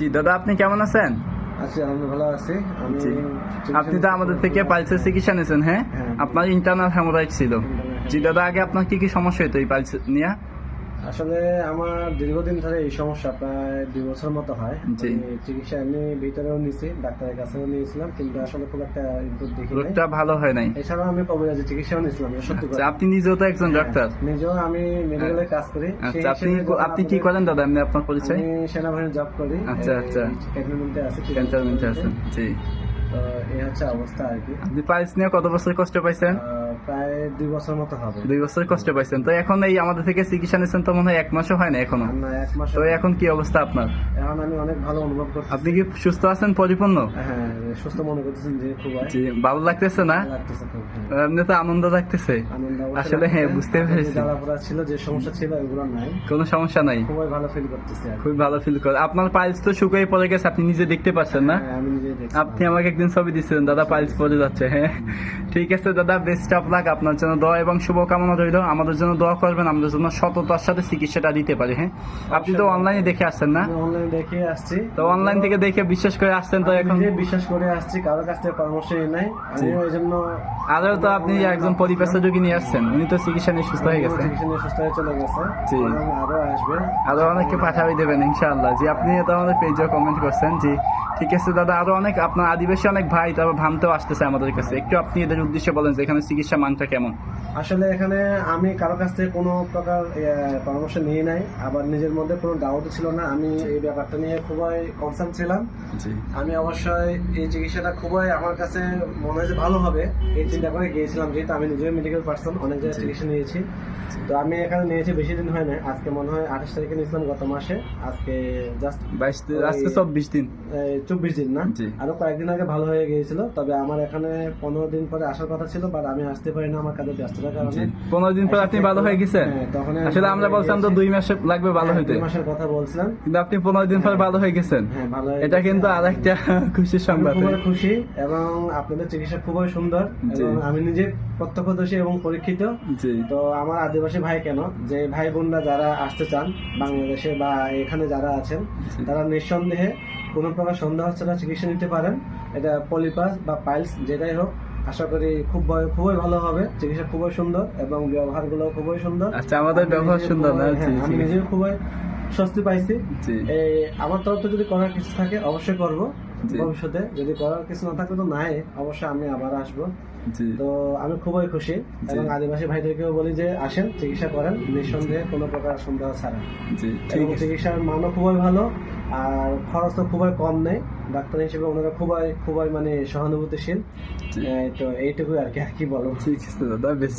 জি দাদা আপনি কেমন আছেন? আছি আমি ভালো আছি। আমি। আপনি তো আমাদের থেকে পালসের চিকিৎসা নিয়েছেন হ্যাঁ? হ্যাঁ। আপনার ইন্টারনাল হ্যামোরাইড ছিল। জি দাদা আগে আপনার কি কি সমস্যা হতো এই পালস নিয়ে? আসলে আমার দীর্ঘদিন ধরে এই সমস্যা প্রায় দুই বছর মতো হয়। আমি চিকিৎসা এমনি ভিতরেও নিয়েছি ডাক্তারের কাছেও নিয়েছিলাম কিন্তু আসলে খুব একটা ইমপ্রুভ দেখি রোগটা ভালো হয় নাই? এছাড়াও আমি কবিরাজি চিকিৎসাও নিয়েছিলাম সত্যি আচ্ছা কথা আপনি নিজেও তো একজন ডাক্তার? নিজেও আমি মেডিকেলে কাজ করি। আচ্ছা আপনি আপনি কি করেন দাদা এমনি আপনার পরিচয়? আমি সেনাবাহিনী জব করি। আচ্ছা, আচ্ছা। ক্যান্টনমেন্টে আছি ক্যান্টনমেন্টে আছেন জি। তো এই হচ্ছে অবস্থা আর কি। আপনি নিয়ে কত বছর কষ্ট পাইছেন? প্রায় দুই বছর মতো হবে। দুই বছর কষ্ট পাইছেন। তো এখন এই আমাদের থেকে চিকিৎসা নিয়েছেন তো মনে হয় এক মাসও হয় না এখনও। এক মাস তো এখন কি অবস্থা আপনার? এখন আমি অনেক ভালো অনুভব করছি আপনি কি সুস্থ আছেন পরিপূর্ণ? হ্যাঁ সুস্থ মনে করতেছেন যে খুব জি ভালো লাগতেছে না? লাগতেছে খুব হ্যাঁ। এমনি তো আনন্দ লাগতেছে। আসলে হ্যাঁ বুঝতে পেরেছি। জ্বালাপোড়া ছিল যে সমস্যা ছিল ওগুলো নাই। কোনো সমস্যা নাই। খুবই ভালো ফিল করতেছে খুবই ভালো ফিল করে আপনার পাইলস তো শুকিয়ে পড়ে গেছে আপনি নিজে দেখতে পাচ্ছেন না? হ্যাঁ, আমি নিজে দেখছি। আপনি আমাকে একদিন ছবি দিয়েছিলেন দাদা পাইলস পড়ে যাচ্ছে হ্যাঁ। ঠিক আছে দাদা বেস্ট অফ লাক আপনার জন্য দোয়া এবং শুভকামনা রইল। আমাদের জন্য দোয়া করবেন আমাদের জন্য সততার সাথে চিকিৎসাটা দিতে পারি হ্যাঁ? আপনি তো অনলাইনে দেখে আসছেন না? অনলাইন দেখে আসছি। তো অনলাইন থেকে দেখে বিশ্বাস করে আসছেন তো এখন? বিশ্বাস করে আসছি কারোর কাছ থেকে পরামর্শ নিই। ওই জন্য আরও তো আপনি একজন পরিবেশ রোগী নিয়ে আসছেন উনি তো চিকিৎসা নিয়ে সুস্থ হয়ে গেছে। চিকিৎসা নিয়ে সুস্থ হয়ে চলে গেছে। জি। আরও আসবে। আরও অনেককে পাঠাবি দেবেন ইনশাআল্লাহ। জি আপনি তো আমাদের পেজে কমেন্ট করছেন জি। ঠিক আছে দাদা আরও অনেক আপনার আদিবাসী অনেক ভাই তারপর ভামতেও আসতেছে আমাদের কাছে। একটু আপনি এদের উদ্দেশ্যে বলেন যে এখানে চিকিৎসা মানটা কেমন? আসলে এখানে আমি কারও কাছ থেকে কোনো প্রকার পরামর্শ নিয়ে নাই। আবার নিজের মধ্যে কোনো ডাউট ছিল না। আমি এই ব্যাপারটা নিয়ে খুবই কনসার্ন ছিলাম। আমি অবশ্যই এই চিকিৎসাটা খুবই আমার কাছে মনে হয় যে ভালো হবে। এই চিন্তা করে গিয়েছিলাম যেহেতু আমি নিজেও মেডিকেল পার্সন অনেক জায়গায় চিকিৎসা নিয়েছি। তো আমি এখানে নিয়েছি বেশি দিন হয় না আজকে মনে হয় আঠাশ তারিখে নিয়েছিলাম গত মাসে। আজকে জাস্ট বাইশ আজকে চব্বিশ দিন। চব্বিশ দিন না। আরও কয়েকদিন আগে ভালো হয়ে গিয়েছিল। তবে আমার এখানে পনেরো দিন পরে আসার কথা ছিল বাট আমি আসতে পারি না আমার কাজে ব্যস্ততার কারণে। পনেরো দিন পর আপনি ভালো হয়ে গেছেন হ্যাঁ, তখন আসলে আমরা বলছিলাম তো দুই মাসে লাগবে ভালো হ্যাঁ, হইতে। দুই মাসের কথা বলছিলাম। কিন্তু আপনি পনেরো দিন পর ভালো হয়ে গেছেন। হ্যাঁ ভালো এটা কিন্তু আর একটা খুশির সংবাদ। খুবই খুশি এবং আপনাদের চিকিৎসা খুবই সুন্দর এবং আমি নিজে প্রত্যক্ষদর্শী এবং পরীক্ষিত। তো আমার আদিবাসী ভাই কেন? যে ভাই বোনরা যারা আসতে চান বাংলাদেশে বা এখানে যারা আছেন তারা নিঃসন্দেহে কোনো প্রকার সন্দেহ ছাড়া চিকিৎসা নিতে পারেন। এটা পলিপাস বা পাইলস যেটাই হোক আশা করি খুব ভয়- খুবই ভালো হবে। চিকিৎসা খুবই সুন্দর এবং ব্যবহারগুলো খুবই সুন্দর। আচ্ছা আমাদের ব্যবহার সুন্দর না? হ্যাঁ, আমি নিজেও খুবই স্বস্তি পাইছি। এই আমার তরফ থেকে যদি করার কিছু থাকে অবশ্যই করব। ভবিষ্যতে যদি করার কিছু না থাকলে তো নাই অবশ্যই আমি আবার আসব। তো আমি খুবই খুশি এবং আদিবাসী ভাইদেরকেও বলি যে আসেন চিকিৎসা করেন নিঃসন্দেহে কোনো প্রকার সন্দেহ ছাড়া। চিকিৎসার মানও খুবই ভালো আর খরচ তো খুবই কম নেই। ডাক্তার হিসেবে ওনারা খুবই খুবই মানে সহানুভূতিশীল। তো এইটুকুই আর কি আর কি বলব। ঠিক আছে দাদা